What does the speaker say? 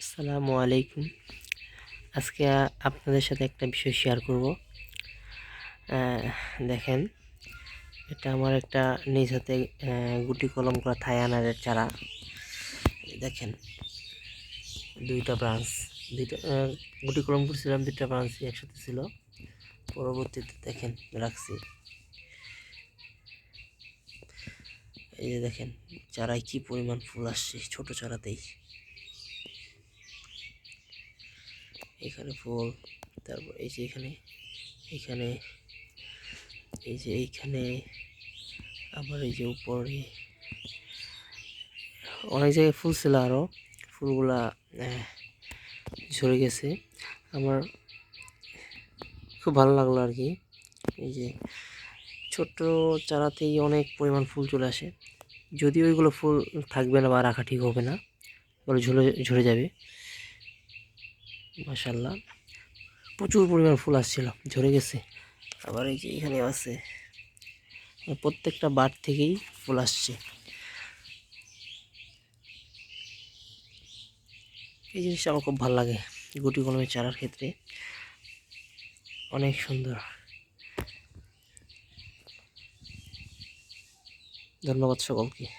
আসসালামু আলাইকুম। আজকে আপনাদের সাথে একটা বিষয় শেয়ার করব। দেখেন, এটা আমার একটা নিজ হাতে গুটি কলম করা থাই আনারের চারা। দেখেন, দুইটা ব্রাঞ্চ দুইটা গুটি কলম করছিলাম, দুইটা ব্রাঞ্চই একসাথে ছিল। পরবর্তীতে দেখেন, রাখছি। এই যে দেখেন, চারায় কি পরিমাণ ফুল আসছে, ছোট চারাতেই। এখানে ফুল, তারপর এই যে এখানে এখানে, এই যে এইখানে, আবার এই যে উপরে। অনেক জায়গায় ফুল ছিল আরও ফুলগুলা ঝরে গেছে। আমার খুব ভালো লাগল আর কি। এই যে ছোট্ট চারাতেই অনেক পরিমাণ ফুল চলে আসে। যদিও ওইগুলো ফুল থাকবে না বা রাখা ঠিক হবে না ওগুলো ঝরে ঝরে যাবে। মাশাল্লাহ প্রচুর পরিমাণ ফুল আসছিল, ঝরে গেছে। আবার এই যে এখানে আছে। প্রত্যেকটা বার থেকেই ফুল আসছে। এই জিনিসটা আমার খুব ভালো লাগে, গুটি কলমের চারার ক্ষেত্রে। অনেক সুন্দর। ধন্যবাদ সকলকে।